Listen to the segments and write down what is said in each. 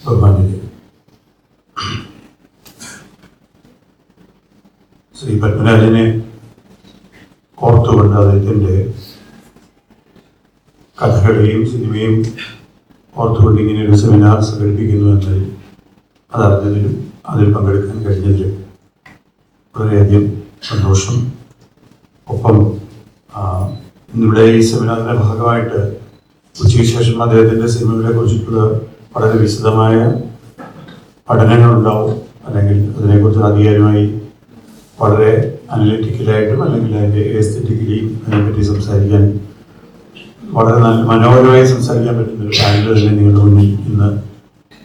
ബഹുമാനിക്കുക ശ്രീ പത്മരാജനെ ഓർത്തുകൊണ്ട് അദ്ദേഹത്തിന്റെ കഥകളെയും സിനിമയും ഓർത്തുകൊണ്ട് ഇങ്ങനെ ഒരു സെമിനാർ സംഘടിപ്പിക്കുന്നു എന്നതിൽ അതറിഞ്ഞതിലും അതിൽ പങ്കെടുക്കാൻ കഴിഞ്ഞതിലും വളരെയധികം സന്തോഷം. ഒപ്പം ഇന്നിവിടെ ഈ സെമിനാറിന്റെ ഭാഗമായിട്ട് ഉച്ചയ്ക്ക് ശേഷം അദ്ദേഹത്തിന്റെ സിനിമകളെ കുറിച്ചിട്ടുള്ള വളരെ വിശദമായ പഠനങ്ങളുണ്ടാവും. അല്ലെങ്കിൽ അതിനെക്കുറിച്ച് അധികാരമായി വളരെ അനലിറ്റിക്കലായിട്ടും അല്ലെങ്കിൽ അതിന്റെ എസ്തെറ്റിക്കലിയും അതിനെപ്പറ്റി സംസാരിക്കാൻ വളരെ നല്ല മനോഹരമായി സംസാരിക്കാൻ പറ്റുന്ന ഒരു ചാനൽ തന്നെ നിങ്ങളുടെ മുന്നിൽ ഇന്ന്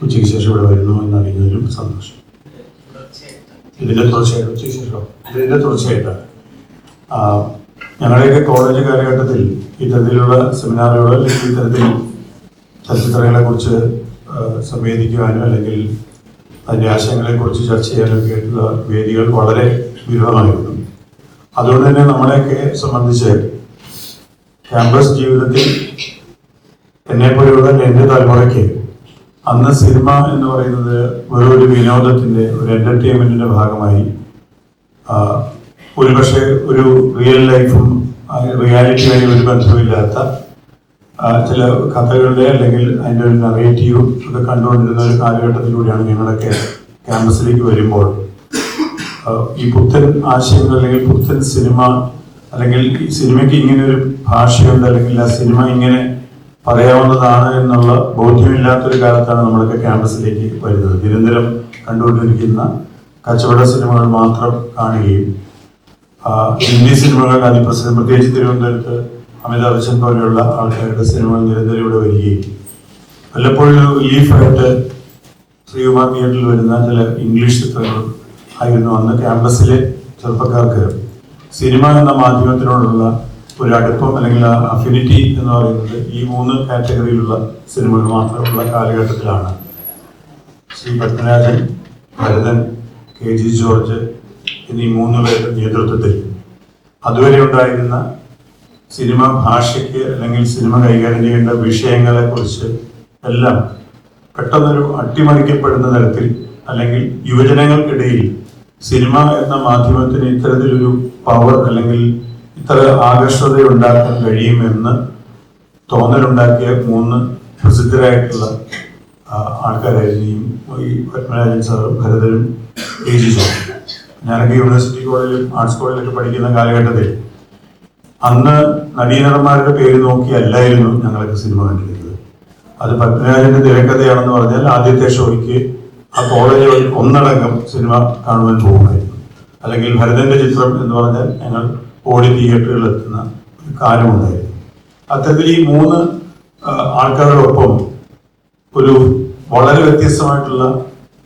ഉച്ചയ്ക്ക് ശേഷം ഇവിടെ വരുന്നു എന്നറിയുന്നതിലും സന്തോഷം. ഇതിന്റെ തുടർച്ചയായിട്ട് ഉച്ചയ്ക്ക് ശേഷം ഇതിന്റെ തുടർച്ചയായിട്ടാണ് ഞങ്ങളുടെയൊക്കെ കോളേജ് കാലഘട്ടത്തിൽ ഇത്തരത്തിലുള്ള സെമിനാറുകൾ അല്ലെങ്കിൽ ഇത്തരത്തിൽ ചലച്ചിത്രങ്ങളെ കുറിച്ച് സംവേദിക്കുവാനും അല്ലെങ്കിൽ അതിന്റെ ആശയങ്ങളെക്കുറിച്ച് ചർച്ച ചെയ്യാനൊക്കെ ആയിട്ടുള്ള വേദികൾ വളരെ വിരളമായിരുന്നു. അതുകൊണ്ട് തന്നെ നമ്മളെയൊക്കെ സംബന്ധിച്ച് ക്യാമ്പസ് ജീവിതത്തിൽ എന്നെ പോലെയുള്ള എന്റെ തലമുറയ്ക്ക് അന്ന് സിനിമ എന്ന് പറയുന്നത് ഒരു വിനോദത്തിന്റെ ഒരു എന്റർടൈൻമെന്റിന്റെ ഭാഗമായി ഒരുപക്ഷെ ഒരു റിയൽ ലൈഫും റിയാലിറ്റിയായി ഒരു ബന്ധമില്ലാത്ത ചില കഥകളുടെ അല്ലെങ്കിൽ അതിന്റെ ഒരു നെറേറ്റീവ് ഒക്കെ കണ്ടുകൊണ്ടിരുന്ന ഒരു കാലഘട്ടത്തിലൂടെയാണ് ഞങ്ങളൊക്കെ ക്യാമ്പസിലേക്ക് വരുമ്പോൾ. ഈ പുത്തൻ ആശയങ്ങൾ അല്ലെങ്കിൽ പുത്തൻ സിനിമ അല്ലെങ്കിൽ ഈ സിനിമയ്ക്ക് ഇങ്ങനെ ഒരു ഭാഷയുണ്ട് അല്ലെങ്കിൽ ആ സിനിമ ഇങ്ങനെ പറയാവുന്നതാണ് എന്നുള്ള ബോധ്യമില്ലാത്തൊരു കാലത്താണ് നമ്മളൊക്കെ ക്യാമ്പസിലേക്ക് വരുന്നത്. നിരന്തരം കണ്ടുകൊണ്ടിരിക്കുന്ന കച്ചവട സിനിമകൾ മാത്രം കാണുകയും ഹിന്ദി സിനിമകൾ അതിപ്രസരം പ്രത്യേകിച്ച് തിരുവനന്തപുരത്ത് അമിതാഭ് ബച്ചൻ പോലെയുള്ള ആൾക്കാരുടെ സിനിമകൾ നിരന്തരം ഇവിടെ വരികയും വല്ലപ്പോഴും ലീഫായിട്ട് ശ്രീകുമാർ തിയേറ്ററിൽ വരുന്ന ചില ഇംഗ്ലീഷ് ചിത്രങ്ങളും ആയിരുന്നു അന്ന് ക്യാമ്പസിലെ ചെറുപ്പക്കാർക്ക്. സിനിമ എന്ന മാധ്യമത്തിനോടുള്ള ഒരു അടുപ്പം അല്ലെങ്കിൽ അഫിനിറ്റി എന്ന് പറയുന്നത് ഈ മൂന്ന് കാറ്റഗറിയിലുള്ള സിനിമകൾ മാത്രമുള്ള കാലഘട്ടത്തിലാണ്. Shri Padmarajan Bharathan K G George എന്നീ മൂന്ന് പേരുടെ നേതൃത്വത്തിൽ. അതുവരെ ഉണ്ടായിരുന്ന സിനിമ ഭാഷയ്ക്ക് അല്ലെങ്കിൽ സിനിമ കൈകാര്യം ചെയ്യേണ്ട വിഷയങ്ങളെ കുറിച്ച് എല്ലാം പെട്ടെന്നൊരു അട്ടിമറിക്കപ്പെടുന്ന തരത്തിൽ അല്ലെങ്കിൽ യുവജനങ്ങൾക്കിടയിൽ സിനിമ എന്ന മാധ്യമത്തിന് ഇത്തരത്തിലൊരു പവർ അല്ലെങ്കിൽ ഇത്ര ആകർഷത ഉണ്ടാക്കാൻ കഴിയുമെന്ന് തോന്നലുണ്ടാക്കിയ മൂന്ന് പ്രസിദ്ധരായിട്ടുള്ള ആൾക്കാരായിരുന്നു ഈ പത്മരാജൻ സാറും ഭരതനും എ ജി സാറും ഞാനൊക്കെ യൂണിവേഴ്സിറ്റി കോളേജിലും ആർട്സ് കോളേജിലൊക്കെ പഠിക്കുന്ന കാലഘട്ടത്തിൽ അന്ന് നടീനടന്മാരുടെ പേര് നോക്കിയല്ലായിരുന്നു ഞങ്ങളൊക്കെ സിനിമ കണ്ടിരുന്നത്. അത് പത്മരാജന്റെ തിരക്കഥയാണെന്ന് പറഞ്ഞാൽ ആദ്യത്തെ ഷോയ്ക്ക് ആ കോളേജ് ഒന്നടങ്കം സിനിമ കാണുവാൻ പോകുമായിരുന്നു. അല്ലെങ്കിൽ ഭരതന്റെ ചിത്രം എന്ന് പറഞ്ഞാൽ ഞങ്ങൾ ഓടി തിയേറ്ററുകളിൽ എത്തുന്ന ഒരു കാലമുണ്ടായിരുന്നു. അത്തരത്തിൽ ഈ മൂന്ന് ആൾക്കാരോടൊപ്പം ഒരു വളരെ വ്യത്യസ്തമായിട്ടുള്ള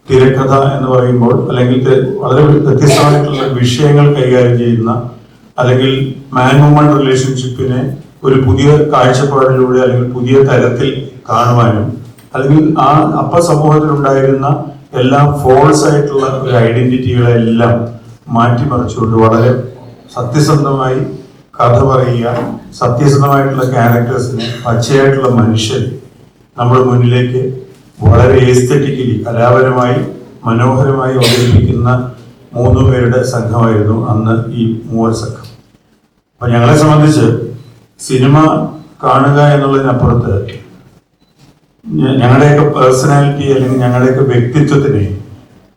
തിരക്കഥ എന്ന് പറയുമ്പോൾ അല്ലെങ്കിൽ വളരെ വ്യത്യസ്തമായിട്ടുള്ള വിഷയങ്ങൾ കൈകാര്യം ചെയ്യുന്ന അല്ലെങ്കിൽ മാൻ വുമൺ റിലേഷൻഷിപ്പിനെ ഒരു പുതിയ കാഴ്ചപ്പാടിലൂടെ അല്ലെങ്കിൽ പുതിയ തരത്തിൽ കാണുവാനും അല്ലെങ്കിൽ ആ അപ്പ സമൂഹത്തിൽ ഉണ്ടായിരുന്ന എല്ലാ ഫോൾസ് ആയിട്ടുള്ള ഒരു ഐഡന്റിറ്റികളെല്ലാം മാറ്റിമറിച്ചുകൊണ്ട് വളരെ സത്യസന്ധമായി കഥ പറയുക സത്യസന്ധമായിട്ടുള്ള ക്യാരക്ടേഴ്സിനെ പച്ചയായിട്ടുള്ള മനുഷ്യൻ നമ്മുടെ മുന്നിലേക്ക് വളരെ എസ്തറ്റിക്കലി കലാപരമായി മനോഹരമായി അവതരിപ്പിക്കുന്ന മൂന്ന് പേരുടെ സംഘമായിരുന്നു അന്ന് ഈ മൂവർ സംഘം. അപ്പൊ ഞങ്ങളെ സംബന്ധിച്ച് സിനിമ കാണുക എന്നുള്ളതിനപ്പുറത്ത് ഞങ്ങളുടെയൊക്കെ പേഴ്സണാലിറ്റി അല്ലെങ്കിൽ ഞങ്ങളുടെയൊക്കെ വ്യക്തിത്വത്തിനെ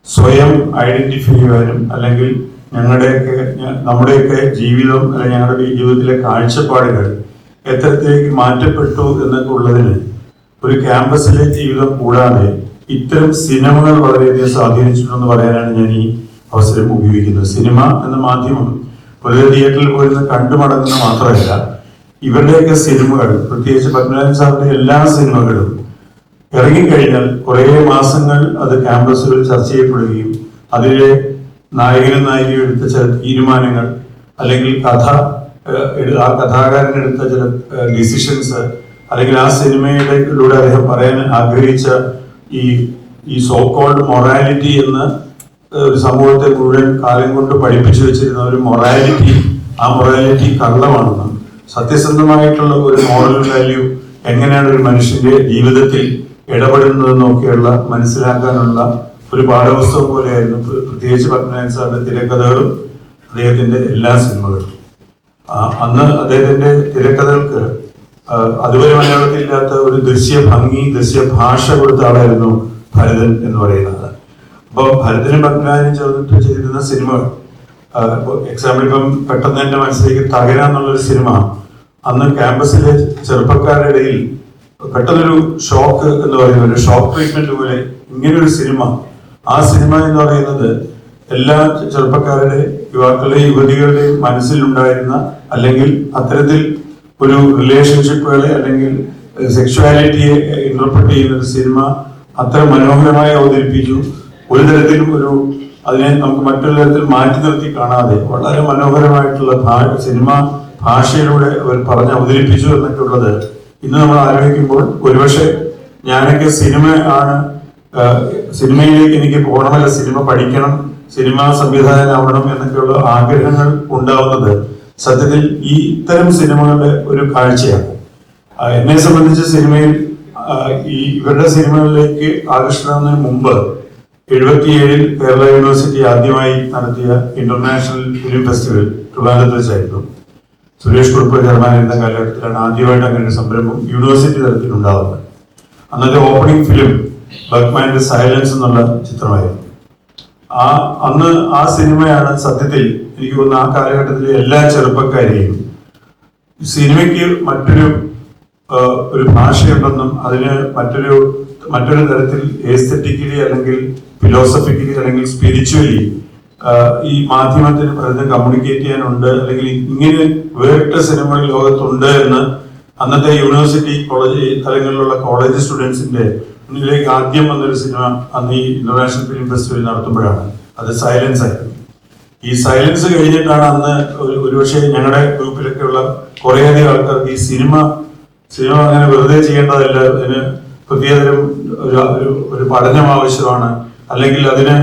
സ്വയം ഐഡന്റിഫൈ ചെയ്യാനും അല്ലെങ്കിൽ ഞങ്ങളുടെയൊക്കെ നമ്മുടെയൊക്കെ ജീവിതം അല്ലെങ്കിൽ ഞങ്ങളുടെ ജീവിതത്തിലെ കാഴ്ചപ്പാടുകൾ എത്തരത്തിലേക്ക് മാറ്റപ്പെട്ടു എന്നൊക്കെ ഉള്ളതിന് ഒരു ക്യാമ്പസിലെ ജീവിതം കൂടാതെ ഇത്തരം സിനിമകൾ വളരെയധികം സ്വാധീനിച്ചിട്ടുണ്ടെന്ന് പറയാനാണ് ഞാൻ ഈ അവസരം ഉപയോഗിക്കുന്നത്. സിനിമ എന്ന മാധ്യമം വെറുതെ തിയേറ്ററിൽ പോയിരുന്ന് കണ്ടുമടങ്ങുന്ന മാത്രമല്ല ഇവരുടെയൊക്കെ സിനിമകൾ പ്രത്യേകിച്ച് പത്മനാഭൻ സാറിന്റെ എല്ലാ സിനിമകളും ഇറങ്ങിക്കഴിഞ്ഞാൽ കുറേ മാസങ്ങൾ അത് ക്യാമ്പസുകൾ ചർച്ച ചെയ്യപ്പെടുകയും അതിലെ നായകനും നായികയും എടുത്ത ചില തീരുമാനങ്ങൾ അല്ലെങ്കിൽ കഥ ആ കഥാകാരൻ എടുത്ത ചില ഡിസിഷൻസ് അല്ലെങ്കിൽ ആ സിനിമയിലൂടെ അദ്ദേഹം പറയാൻ ആഗ്രഹിച്ച ഈ ഈ സോ കോൾഡ് മൊറാലിറ്റി എന്ന് ഒരു സമൂഹത്തെ മുഴുവൻ കാലം കൊണ്ട് പഠിപ്പിച്ചു വെച്ചിരുന്ന ഒരു മൊറാലിറ്റി ആ മൊറാലിറ്റി കള്ളമാണെന്നും സത്യസന്ധമായിട്ടുള്ള ഒരു മോറൽ വാല്യൂ എങ്ങനെയാണ് ഒരു മനുഷ്യന്റെ ജീവിതത്തിൽ ഇടപെടുന്നതെന്നൊക്കെയുള്ള മനസ്സിലാക്കാനുള്ള ഒരു പാഠപുസ്തകം പോലെയായിരുന്നു പ്ര- പ്രത്യേകിച്ച് പത്മനാഭൻ സാറിന്റെ തിരക്കഥകളും അദ്ദേഹത്തിന്റെ എല്ലാ സിനിമകളും. അന്ന് അദ്ദേഹത്തിന്റെ തിരക്കഥകൾക്ക് അതുവരെ മലയാളത്തിൽ ഇല്ലാത്ത ഒരു ദൃശ്യ ഭംഗി ദൃശ്യ ഭാഷ കൊടുത്ത ആളായിരുന്നു ഭരതൻ എന്ന് പറയുന്നത്. അപ്പോൾ ഭരതനും പത്മനാഭനും ചേർന്നിട്ട് ചെയ്തിരുന്ന സിനിമകൾ എക്സാമ്പിൾ ഇപ്പം പെട്ടെന്ന് എന്റെ മനസ്സിലേക്ക് തകര എന്നുള്ളൊരു സിനിമ. അന്ന് ക്യാമ്പസിലെ ചെറുപ്പക്കാരുടെ ഇടയിൽ പെട്ടെന്നൊരു ഷോക്ക് എന്ന് പറയുന്ന ഒരു ഷോക്ക് ട്രീറ്റ്മെന്റ് പോലെ ഇങ്ങനൊരു സിനിമ. ആ സിനിമ എന്ന് പറയുന്നത് എല്ലാ ചെറുപ്പക്കാരുടെ യുവാക്കളുടെയും യുവതികളുടെയും മനസ്സിലുണ്ടായിരുന്ന അല്ലെങ്കിൽ അത്തരത്തിൽ ഒരു റിലേഷൻഷിപ്പുകളെ അല്ലെങ്കിൽ സെക്ഷുവാലിറ്റിയെ ഇന്റർപ്രറ്റ് ചെയ്യുന്ന ഒരു സിനിമ അത്ര മനോഹരമായി അവതരിപ്പിച്ചു. ഒരു തരത്തിലും ഒരു അതിനെ നമുക്ക് മറ്റൊരു തരത്തിൽ മാറ്റി നിർത്തി കാണാതെ വളരെ മനോഹരമായിട്ടുള്ള സിനിമ ഭാഷയിലൂടെ അവർ പറഞ്ഞ് അവതരിപ്പിച്ചു എന്നിട്ടുള്ളത് ഇന്ന് നമ്മൾ ആലോചിക്കുമ്പോൾ ഒരുപക്ഷെ ഞാനൊക്കെ സിനിമ ആണ് സിനിമയിലേക്ക് എനിക്ക് പോകണമല്ല സിനിമ പഠിക്കണം സിനിമ സംവിധായകനാവണം എന്നൊക്കെയുള്ള ആഗ്രഹങ്ങൾ ഉണ്ടാവുന്നത് സത്യത്തിൽ ഈ ഇത്തരം സിനിമകളുടെ ഒരു കാഴ്ചയാണ്. എന്നെ സംബന്ധിച്ച് സിനിമയിൽ ഈ ഇവരുടെ സിനിമകളിലേക്ക് ആകർഷണമെന്നതിന് മുമ്പ് എഴുപത്തിയേഴിൽ കേരള യൂണിവേഴ്സിറ്റി ആദ്യമായി നടത്തിയ ഇന്റർനാഷണൽ ഫിലിം ഫെസ്റ്റിവൽ ട്രിവാൻഡ്രത്ത് വെച്ചായിരുന്നു സുരേഷ് കുറുപ്പ് ചെയർമാനായിരുന്ന കാലഘട്ടത്തിലാണ് ആദ്യമായിട്ട് അങ്ങനെ ഒരു സംരംഭം യൂണിവേഴ്സിറ്റി തലത്തിൽ ഉണ്ടാവുന്നത്. അന്നത്തെ ഓപ്പണിംഗ് ഫിലിം ബർഗ്മാന്റെ സൈലൻസ് എന്നുള്ള ചിത്രമായിരുന്നു. ആ അന്ന് ആ സിനിമയാണ് സത്യത്തിൽ എനിക്ക് തോന്നുന്നു ആ കാലഘട്ടത്തിലെ എല്ലാ ചെറുപ്പക്കാരെയും സിനിമയ്ക്ക് മറ്റൊരു ഒരു ഭാഷയുണ്ടെന്നും അതിന് മറ്റൊരു മറ്റൊരു തരത്തിൽ ഏസ്തറ്റിക്കലി അല്ലെങ്കിൽ ഫിലോസഫിക്കലി അല്ലെങ്കിൽ സ്പിരിച്വലി ഈ മാധ്യമത്തിന് പലതും കമ്മ്യൂണിക്കേറ്റ് ചെയ്യാനുണ്ട് അല്ലെങ്കിൽ ഇങ്ങനെ വേറിട്ട സിനിമകൾ ലോകത്തുണ്ട് എന്ന് അന്നത്തെ യൂണിവേഴ്സിറ്റി കോളേജ് തലങ്ങളിലുള്ള കോളേജ് സ്റ്റുഡൻസിന്റെ മുന്നിലേക്ക് ആദ്യം വന്നൊരു സിനിമ അന്ന് ഈ ഇന്റർനാഷണൽ ഫിലിം ഫെസ്റ്റിവൽ നടത്തുമ്പോഴാണ്. അത് സൈലൻസ് ആയിരുന്നു. ഈ സൈലൻസ് കഴിഞ്ഞിട്ടാണ് അന്ന് ഒരു ഒരുപക്ഷെ ഞങ്ങളുടെ ഗ്രൂപ്പിലൊക്കെ ഉള്ള കുറേയധികം ആൾക്കാർക്ക് ഈ സിനിമ സിനിമ അങ്ങനെ വെറുതെ ചെയ്യേണ്ടതല്ല അതിന് പ്രത്യേകതരം ഒരു ഒരു- ഒരു പഠനം ആവശ്യമാണ്. അല്ലെങ്കിൽ അതിന്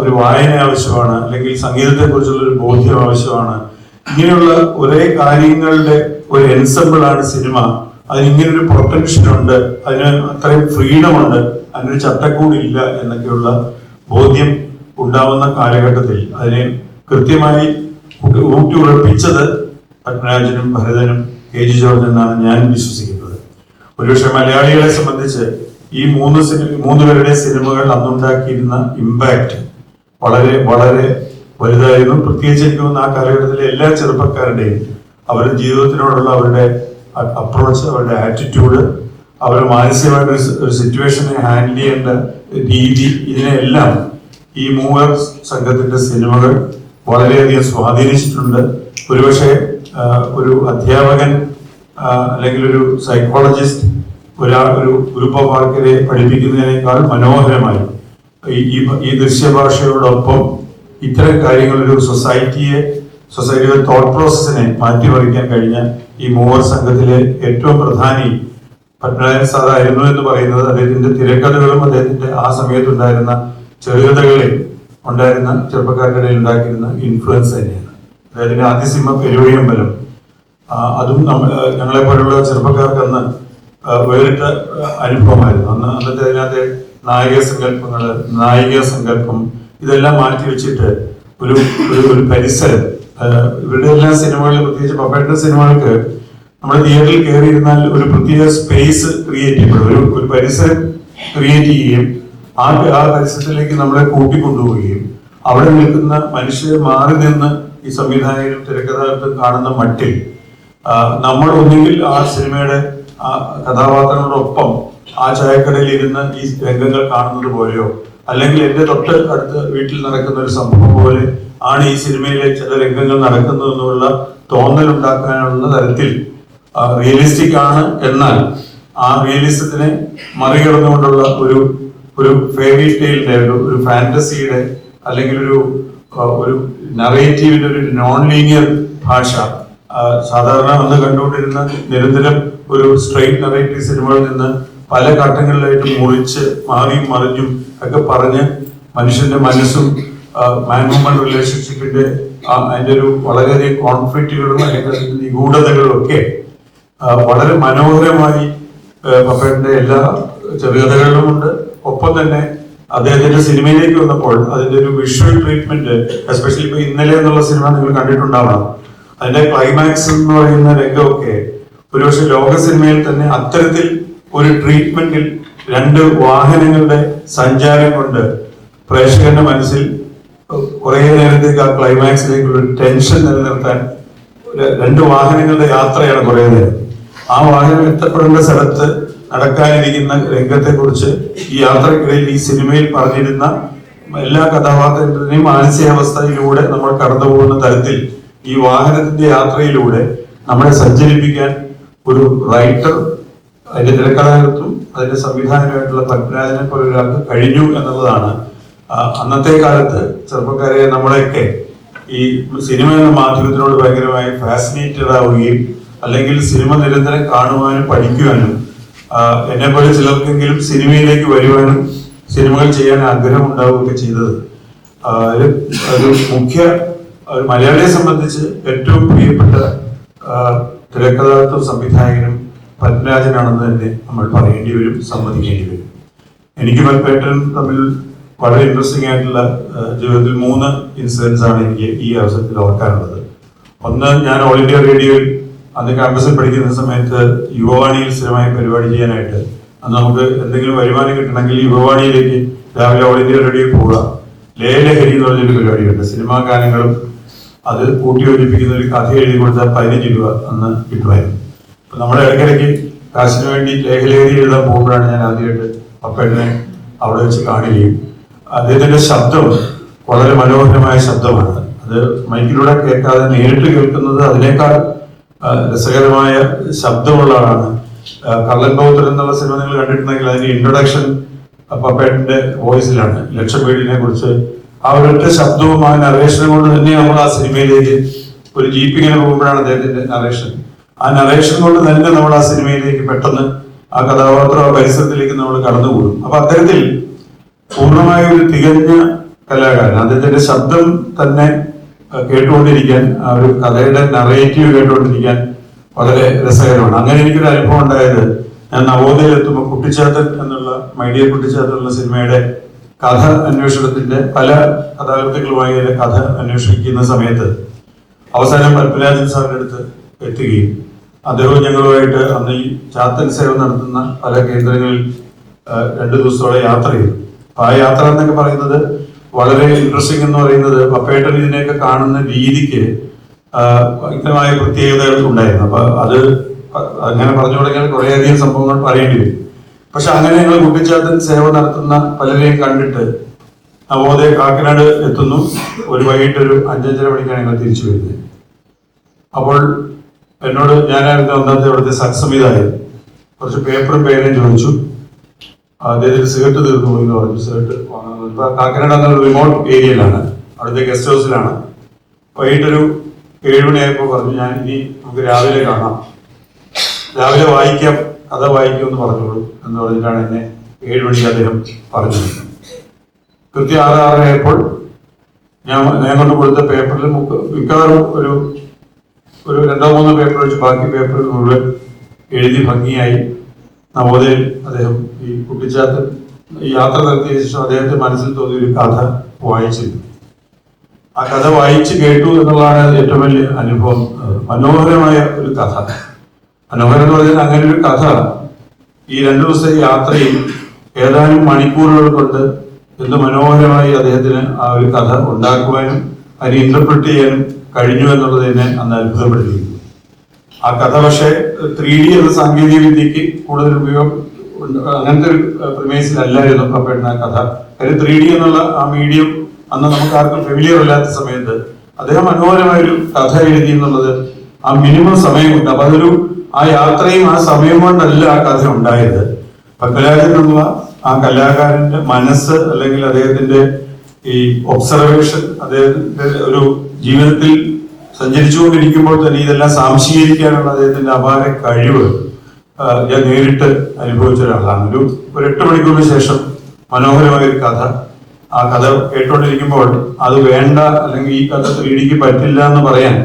ഒരു വായന ആവശ്യമാണ് അല്ലെങ്കിൽ സംഗീതത്തെ കുറിച്ചുള്ള ഒരു ബോധ്യം ആവശ്യമാണ്. ഇങ്ങനെയുള്ള ഒരേ കാര്യങ്ങളുടെ ഒരു എൻസമ്പിൾ ആണ് സിനിമ. അതിന് ഇങ്ങനെ ഒരു പൊട്ടൻഷ്യൽ ഉണ്ട്. അതിന് അത്രയും ഫ്രീഡം ഉണ്ട്. അതിനൊരു ചട്ടക്കൂടില്ല എന്നൊക്കെയുള്ള ബോധ്യം ഉണ്ടാവുന്ന കാലഘട്ടത്തിൽ അതിനെ കൃത്യമായി ഊട്ടി ഉറപ്പിച്ചത് പത്മരാജനും ഭരതനും കെ ജി ജോർജ് എന്നാണ് ഞാൻ വിശ്വസിക്കുന്നത്. ഒരുപക്ഷെ മലയാളികളെ സംബന്ധിച്ച് ഈ മൂന്ന് സിനിമ മൂന്ന് പേരുടെ സിനിമകൾ അന്നുണ്ടാക്കിയിരുന്ന ഇമ്പാക്ട് വളരെ വളരെ വലുതായിരുന്നു. പ്രത്യേകിച്ച് എനിക്ക് തോന്നുന്നു ആ കാലഘട്ടത്തിലെ എല്ലാ ചെറുപ്പക്കാരുടെയും അവരുടെ ജീവിതത്തിനോടുള്ള അവരുടെ അപ്രോച്ച് അവരുടെ ആറ്റിറ്റ്യൂഡ് അവരുടെ മാനസികമായിട്ട് ഒരു സിറ്റുവേഷനെ ഹാൻഡിൽ ചെയ്യേണ്ട രീതി ഇതിനെല്ലാം ഈ മൂവർ സംഘത്തിന്റെ സിനിമകൾ വളരെയധികം സ്വാധീനിച്ചിട്ടുണ്ട്. ഒരുപക്ഷെ ഒരു അധ്യാപകൻ അല്ലെങ്കിൽ ഒരു സൈക്കോളജിസ്റ്റ് ഒരാൾ ഒരു ഗ്രൂപ്പ് ഓഫ് ആൾക്കാരെ പഠിപ്പിക്കുന്നതിനേക്കാൾ മനോഹരമായി. ഈ ഈ- ദൃശ്യഭാഷയോടൊപ്പം ഇത്തരം കാര്യങ്ങൾ ഒരു സൊസൈറ്റിയെ സൊസൈറ്റിയുടെ തോട്ട് പ്രോസസ്സിനെ മാറ്റിമറിക്കാൻ കഴിഞ്ഞ ഈ മൂവർ സംഘത്തിലെ ഏറ്റവും പ്രധാനി പത്മനാഭൻ സാറായിരുന്നു എന്ന് പറയുന്നത്. അദ്ദേഹത്തിന്റെ തിരക്കഥകളും അദ്ദേഹത്തിന്റെ ആ സമയത്തുണ്ടായിരുന്ന ചെറുകഥകളിൽ ഉണ്ടായിരുന്ന ചെറുപ്പക്കാരുടെ ഉണ്ടാക്കിയിരുന്ന ഇൻഫ്ലുവൻസ് തന്നെയാണ്. അദ്ദേഹത്തിന്റെ ആദ്യ സിനിമ പെരുവഴിയമ്പലം. അതും നമ്മൾ ഞങ്ങളെപ്പോലുള്ള ഞങ്ങളെ വേറിട്ട അനുഭവമായിരുന്നു. അന്ന് അന്നത്തെ അതിനകത്തെ നായിക സങ്കല്പങ്ങൾ നായിക സങ്കല്പം ഇതെല്ലാം മാറ്റി വെച്ചിട്ട് ഒരു ഒരു പരിസരം. ഇവരുടെ എല്ലാ സിനിമകളിലും പ്രത്യേകിച്ച് പപ്പേട്ട സിനിമകൾക്ക് നമ്മൾ തിയേറ്ററിൽ കയറിയിരുന്നാൽ ഒരു പ്രത്യേക സ്പേസ് ക്രിയേറ്റ് ചെയ്യപ്പെടും. ഒരു ഒരു പരിസരം ക്രിയേറ്റ് ചെയ്യുകയും ആ ആ പരിസരത്തിലേക്ക് നമ്മളെ കൂട്ടിക്കൊണ്ടുപോവുകയും അവിടെ നിൽക്കുന്ന മനുഷ്യരെ മാറി നിന്ന് ഈ സംവിധായകരും തിരക്കഥാകൃത്തും കാണുന്ന മട്ടിൽ നമ്മൾ ഒന്നുകിൽ ആ സിനിമയുടെ ആ കഥാപാത്രങ്ങളോടൊപ്പം ആ ചായക്കടയിൽ ഇരുന്ന് ഈ രംഗങ്ങൾ കാണുന്നത് പോലെയോ? അല്ലെങ്കിൽ എന്റെ തൊട്ട് അടുത്ത് വീട്ടിൽ നടക്കുന്ന ഒരു സംഭവം പോലെ ആണ് ഈ സിനിമയിലെ ചില രംഗങ്ങൾ നടക്കുന്നതെന്നുള്ള തോന്നൽ ഉണ്ടാക്കാനുള്ള തരത്തിൽ റിയലിസ്റ്റിക് ആണ് എന്നാൽ ആ റിയലിസത്തിനെ മറികടന്നുകൊണ്ടുള്ള ഒരു ഒരു ഫെയറി ടെയിലിന്റെ ഒരു ഒരു ഫാന്റസിയുടെ അല്ലെങ്കിൽ ഒരു ഒരു നറേറ്റീവിന്റെ ഒരു നോൺ ലീനിയർ ഭാഷ സാധാരണ അന്ന് കണ്ടുകൊണ്ടിരുന്ന നിരന്തരം ഒരു സ്ട്രെയിറ്റ് നറേറ്റീവ് സിനിമകളിൽ നിന്ന് പല ഘട്ടങ്ങളിലായിട്ട് മുറിച്ച് മാറിയും മറിഞ്ഞും ഒക്കെ പറഞ്ഞ് മനുഷ്യന്റെ മനസ്സും മാൻ വുമൺ റിലേഷൻഷിപ്പിന്റെ അതിന്റെ ഒരു വളരെയധികം കോൺഫ്ലിക്റ്റുകളും അല്ലെങ്കിൽ അതിന്റെ നിഗൂഢതകളും ഒക്കെ വളരെ മനോഹരമായി പപ്പേട്ടന്റെ എല്ലാ ചെറുകഥകളിലുമുണ്ട് ഒപ്പം തന്നെ അദ്ദേഹത്തിന്റെ സിനിമയിലേക്ക് വന്നപ്പോൾ അതിന്റെ ഒരു വിഷ്വൽ ട്രീറ്റ്മെന്റ് എസ്പെഷ്യലി ഇപ്പൊ ഇന്നലെ എന്നുള്ള സിനിമ നിങ്ങൾ കണ്ടിട്ടുണ്ടാവണം. അതിന്റെ ക്ലൈമാക്സ് എന്ന് പറയുന്ന രംഗമൊക്കെ ഒരുപക്ഷെ ലോക സിനിമയിൽ തന്നെ അത്തരത്തിൽ ഒരു ട്രീറ്റ്മെന്റിൽ രണ്ട് വാഹനങ്ങളുടെ സഞ്ചാരം കൊണ്ട് പ്രേക്ഷകന്റെ മനസ്സിൽ കുറെ നേരത്തേക്ക് ആ ക്ലൈമാക്സിലേക്കുള്ള ഒരു ടെൻഷൻ നിലനിർത്താൻ രണ്ട് വാഹനങ്ങളുടെ യാത്രയാണ് കുറെ നേരം. ആ വാഹനം എത്തപ്പെടേണ്ട സ്ഥലത്ത് നടക്കാനിരിക്കുന്ന രംഗത്തെ കുറിച്ച് ഈ യാത്രക്കിടയിൽ ഈ സിനിമയിൽ പറഞ്ഞിരുന്ന എല്ലാ കഥാപാത്രങ്ങളുടെയും മാനസികാവസ്ഥയിലൂടെ നമ്മൾ കടന്നു പോകുന്ന തരത്തിൽ ഈ വാഹനത്തിന്റെ യാത്രയിലൂടെ നമ്മളെ സഞ്ചരിപ്പിക്കാൻ ഒരു റൈറ്റർ അതിന്റെ തിരക്കഥാകൃത്തും അതിന്റെ സംവിധാനമായിട്ടുള്ള പത്മരാജനെ പോലെ ഒരാൾക്ക് കഴിഞ്ഞു എന്നുള്ളതാണ്. അന്നത്തെ കാലത്ത് ചെറുപ്പക്കാരെ നമ്മളെയൊക്കെ ഈ സിനിമ എന്ന മാധ്യമത്തിനോട് ഭയങ്കരമായി ഫാസിനേറ്റഡ് ആവുകയും അല്ലെങ്കിൽ സിനിമ നിരന്തരം കാണുവാനും പഠിക്കുവാനും എന്നെ പോലെ ചിലർക്കെങ്കിലും സിനിമയിലേക്ക് വരുവാനും സിനിമകൾ ചെയ്യാൻ ആഗ്രഹം ഉണ്ടാവുകയൊക്കെ ചെയ്തത് ഒരു മുഖ്യ ഒരു മലയാളിയെ സംബന്ധിച്ച് ഏറ്റവും പ്രിയപ്പെട്ട തിരക്കഥാർത്ഥ സംവിധായകനും പത്മരാജനാണെന്ന് തന്നെ നമ്മൾ പറയേണ്ടി വരും സമ്മതിക്കേണ്ടി വരും. എനിക്ക് പൽപ്പേട്ടൻ തമ്മിൽ വളരെ ഇൻട്രസ്റ്റിംഗ് ആയിട്ടുള്ള ജീവിതത്തിൽ മൂന്ന് ഇൻസിഡൻസ് ആണ് എനിക്ക് ഈ അവസരത്തിൽ ഓർക്കാനുള്ളത്. ഒന്ന് ഞാൻ ഓൾ ഇന്ത്യ റേഡിയോയിൽ അന്ന് ക്യാമ്പസിൽ പഠിക്കുന്ന സമയത്ത് യുവവാണിയിൽ സ്ഥിരമായി പരിപാടി ചെയ്യാനായിട്ട് അന്ന് നമുക്ക് എന്തെങ്കിലും വരുമാനം കിട്ടണമെങ്കിൽ യുവവാണിയിലേക്ക് രാവിലെ ഓൾ ഇന്ത്യ റേഡിയോയിൽ പോവുക ലേലഹരി എന്ന് പറഞ്ഞൊരു പരിപാടിയുണ്ട്. സിനിമാ ഗാനങ്ങളും അത് കൂട്ടിയോജിപ്പിക്കുന്ന ഒരു കഥ എഴുതി കൊടുത്താൽ പതിനഞ്ച് രൂപ അന്ന് കിട്ടുമായിരുന്നു. നമ്മുടെ ഇടയ്ക്കിടയ്ക്ക് കാശിന് വേണ്ടി ലേഖലേഖി എഴുതാൻ പോകുമ്പോഴാണ് ഞാൻ ആദ്യമായിട്ട് അപ്പനെ അവിടെ വെച്ച് കാണുകയും അദ്ദേഹത്തിന്റെ ശബ്ദം വളരെ മനോഹരമായ ശബ്ദമാണ്. അത് മൈക്കിലൂടെ കേൾക്കാതെ നേരിട്ട് കേൾക്കുന്നത് അതിനേക്കാൾ രസകരമായ ശബ്ദമുള്ള ആളാണ്. കള്ളൻ പൗത്രൻ എന്നുള്ള സിനിമ നിങ്ങൾ കണ്ടിട്ടുണ്ടെങ്കിൽ അതിന്റെ ഇൻട്രൊഡക്ഷൻ പപ്പേട്ടന്റെ വോയിസിലാണ് ലക്ഷം വീടിനെ കുറിച്ച് ആ ശബ്ദവും ആ നറേഷനും കൊണ്ട് തന്നെ നമ്മൾ ആ സിനിമയിലേക്ക് ഒരു ജീപ്പിങ്ങനെ പോകുമ്പോഴാണ് അദ്ദേഹത്തിന്റെ നറേഷൻ ആ നറേഷൻ കൊണ്ട് തന്നെ നമ്മൾ ആ സിനിമയിലേക്ക് പെട്ടെന്ന് ആ കഥാപാത്ര പരിസരത്തിലേക്ക് നമ്മൾ കടന്നുകൂടും അപ്പൊ അത്തരത്തിൽ പൂർണമായ ഒരു തികഞ്ഞ കലാകാരൻ അദ്ദേഹത്തിന്റെ ശബ്ദം തന്നെ കേട്ടുകൊണ്ടിരിക്കാൻ ആ ഒരു കഥയുടെ നറേറ്റീവ് കേട്ടുകൊണ്ടിരിക്കാൻ വളരെ രസകരമാണ്. അങ്ങനെ എനിക്കൊരു അനുഭവം ഉണ്ടായത് ഞാൻ നവോദയയിൽ കുട്ടിച്ചാത്തൻ എന്നുള്ള മൈഡിയ കുട്ടിച്ചാത്തൻ എന്നുള്ള സിനിമയുടെ കഥ അന്വേഷണത്തിന്റെ പല കഥാകൃത്തുക്കളുമായി അതിന്റെ കഥ അന്വേഷിക്കുന്ന സമയത്ത് അവസാനം പത്മരാജൻ സാറിന്റെ അടുത്ത് എത്തുകയും അദ്ദേഹവും ഞങ്ങളുമായിട്ട് അന്ന് ഈ ചാത്തൻ സേവ നടത്തുന്ന പല കേന്ദ്രങ്ങളിൽ രണ്ട് ദിവസത്തോടെ യാത്ര ചെയ്തു. അപ്പൊ ആ യാത്ര എന്നൊക്കെ പറയുന്നത് വളരെ ഇൻട്രസ്റ്റിംഗ് എന്ന് പറയുന്നത് പപ്പേട്ടൻ ഇതിനെയൊക്കെ കാണുന്ന രീതിക്ക് വ്യക്തമായ പ്രത്യേകതകൾ ഉണ്ടായിരുന്നു. അപ്പൊ അത് അങ്ങനെ പറഞ്ഞു തുടങ്ങിയാൽ കുറേയധികം സംഭവങ്ങൾ പറയേണ്ടി വരും. പക്ഷെ അങ്ങനെ ഞങ്ങൾ കുട്ടിച്ചാത്തൻ സേവ നടത്തുന്ന പലരെയും കണ്ടിട്ട് നവോദയ കാക്കനാട് എത്തുന്നു. ഒരു വൈകിട്ട് ഒരു അഞ്ചഞ്ചര മണിക്കാണ് ഞങ്ങൾ തിരിച്ചു വരുന്നത്. അപ്പോൾ എന്നോട് ഞാനായിരുന്നു അന്നത്തെ അവിടുത്തെ സത്സംവിധായകൻ. കുറച്ച് പേപ്പറും പേരും ചോദിച്ചു. അദ്ദേഹത്തിന് സിഗരറ്റ് തീർന്നു പോയി എന്ന് പറഞ്ഞു. സിഗരറ്റ് കാക്കനാട് എന്നൊരു റിമോട്ട് ഏരിയയിലാണ്. അവിടുത്തെ ഗസ്റ്റ് ഹൗസിലാണ് വൈകിട്ടൊരു ഏഴുമണിയായപ്പോൾ പറഞ്ഞു ഞാൻ ഇനി നമുക്ക് രാവിലെ കാണാം. രാവിലെ വായിക്കാം. കഥ വായിക്കുമെന്ന് പറഞ്ഞോളൂ എന്ന് പറഞ്ഞിട്ടാണ് എന്നെ ഏഴ് മണി അദ്ദേഹം പറഞ്ഞത്. കൃത്യം ആറ് ആറരയായപ്പോൾ ഞാൻ ഞാൻ കൊണ്ട് കൊടുത്ത പേപ്പറിൽ മുക്ക- മിക്കവാറും ഒരു ഒരു രണ്ടോ മൂന്നോ പേപ്പർ വെച്ച് ബാക്കി പേപ്പറിൽ മുഴുവൻ എഴുതി ഭംഗിയായി നവോദയിൽ അദ്ദേഹം ഈ കുട്ടിച്ചാത്ത യാത്ര നടത്തിയ ശേഷം അദ്ദേഹത്തെ മനസ്സിൽ തോന്നിയ ഒരു കഥ വായിച്ചിരുന്നു. ആ കഥ വായിച്ച് കേട്ടു എന്നുള്ളതാണ് ഏറ്റവും വലിയ അനുഭവം മനോഹരമായ ഒരു കഥ. മനോഹരം എന്ന് അങ്ങനെ ഒരു കഥ. ഈ രണ്ടു ദിവസത്തെ യാത്രയിൽ ഏതാനും മണിക്കൂറുകൾ കൊണ്ട് എന്ത് മനോഹരമായി അദ്ദേഹത്തിന് ആ ഒരു കഥ ഉണ്ടാക്കുവാനും അതിനെ ഇന്റർപ്രറ്റ് ചെയ്യാനും കഴിഞ്ഞു എന്നുള്ളത് എന്നെ അന്ന് അത്ഭുതപ്പെടുത്തിയിരുന്നു ആ കഥ പക്ഷേ ത്രീ ഡി എന്ന സാങ്കേതിക വിദ്യക്ക് കൂടുതൽ ഉപയോഗം. അങ്ങനത്തെ ഒരു പ്രിമേസിലല്ലായിരുന്നു പപ്പേട്ടൻ ആ കഥ. കാര്യം ത്രീ ഡി എന്നുള്ള ആ മീഡിയം അന്ന് നമുക്ക് ആർക്കും ഫെമിലിയർ അല്ലാത്ത സമയത്ത് അദ്ദേഹം മനോഹരമായ ഒരു കഥ എഴുതി എന്നുള്ളത് ആ മിനിമം സമയം കൊണ്ട് അപ്പൊ അതൊരു ആ യാത്രയും ആ സമയം കൊണ്ടല്ല ആ കഥ ഉണ്ടായത്. എന്നുള്ള ആ കലാകാരന്റെ മനസ്സ് അല്ലെങ്കിൽ അദ്ദേഹത്തിന്റെ ഈ ഒബ്സർവേഷൻ അദ്ദേഹത്തിന്റെ ഒരു ജീവിതത്തിൽ സഞ്ചരിച്ചുകൊണ്ടിരിക്കുമ്പോൾ തന്നെ ഇതെല്ലാം സാംശീകരിക്കാനുള്ള അദ്ദേഹത്തിന്റെ അപാര കഴിവ് ഞാൻ നേരിട്ട് അനുഭവിച്ച ഒരാളാണ്. ഒരു ഒരു എട്ട് മണിക്കൂറിന് ശേഷം മനോഹരമായ ഒരു കഥ. ആ കഥ കേട്ടുകൊണ്ടിരിക്കുമ്പോൾ അത് വേണ്ട അല്ലെങ്കിൽ ഈ കഥ ത്രീ ഡിക്ക് പറ്റില്ല എന്ന് പറയാൻ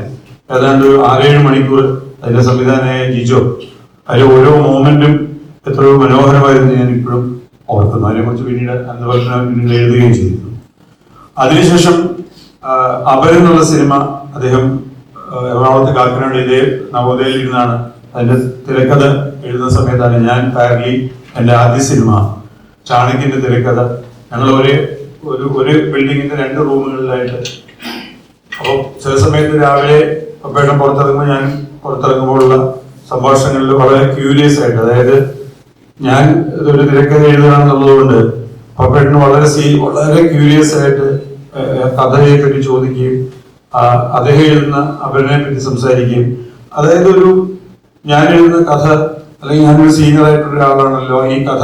ഏതാണ്ട് ഒരു ആറേഴ് മണിക്കൂർ അതിന്റെ സംവിധാനമായ ജിജോ. അതിൽ ഓരോ മൂമെന്റും എത്രയോ മനോഹരമായിരുന്നു ഞാൻ ഇപ്പോഴും ഓർക്കുന്നു. അതിനെക്കുറിച്ച് പിന്നീട് അന്ന് വർഷം പിന്നീട് എഴുതുകയും ചെയ്തിരുന്നു. അതിനുശേഷം അപരം എന്നുള്ള സിനിമ അദ്ദേഹം എറണാകുളത്ത് കാക്കനാട് ഇതേ നവോദയയിൽ ഇരുന്നാണ് അതിന്റെ തിരക്കഥ എഴുതുന്ന സമയത്താണ് ഞാൻ പാരലി എന്റെ ആദ്യ സിനിമ ചാണക്യന്റെ തിരക്കഥ. ഞങ്ങൾ ഒരേ ഒരു ഒരു ബിൽഡിങ്ങിന്റെ രണ്ട് റൂമുകളിലായിട്ട്. അപ്പോൾ ചില സമയത്ത് രാവിലെ പേട്ടം പുറത്തിറങ്ങുമ്പോൾ ഞാൻ പുറത്തിറങ്ങുമ്പോഴുള്ള സംഭാഷണങ്ങളിൽ വളരെ ക്യൂരിയസ് ആയിട്ട് അതായത് ഞാൻ ഇതൊരു തിരക്കഥ എഴുതുകയാണെന്നുള്ളതുകൊണ്ട് പപ്പേട്ടന് വളരെ സീ വളരെ ക്യൂരിയസ് ആയിട്ട് കഥയെ പറ്റി ചോദിക്കുകയും അദ്ദേഹം എഴുതുന്ന അവരനെ പറ്റി സംസാരിക്കുകയും. അതായത് ഒരു ഞാൻ എഴുതുന്ന കഥ അല്ലെങ്കിൽ ഞാനൊരു സീനിയർ ആയിട്ടുള്ള ഒരാളാണല്ലോ ഈ കഥ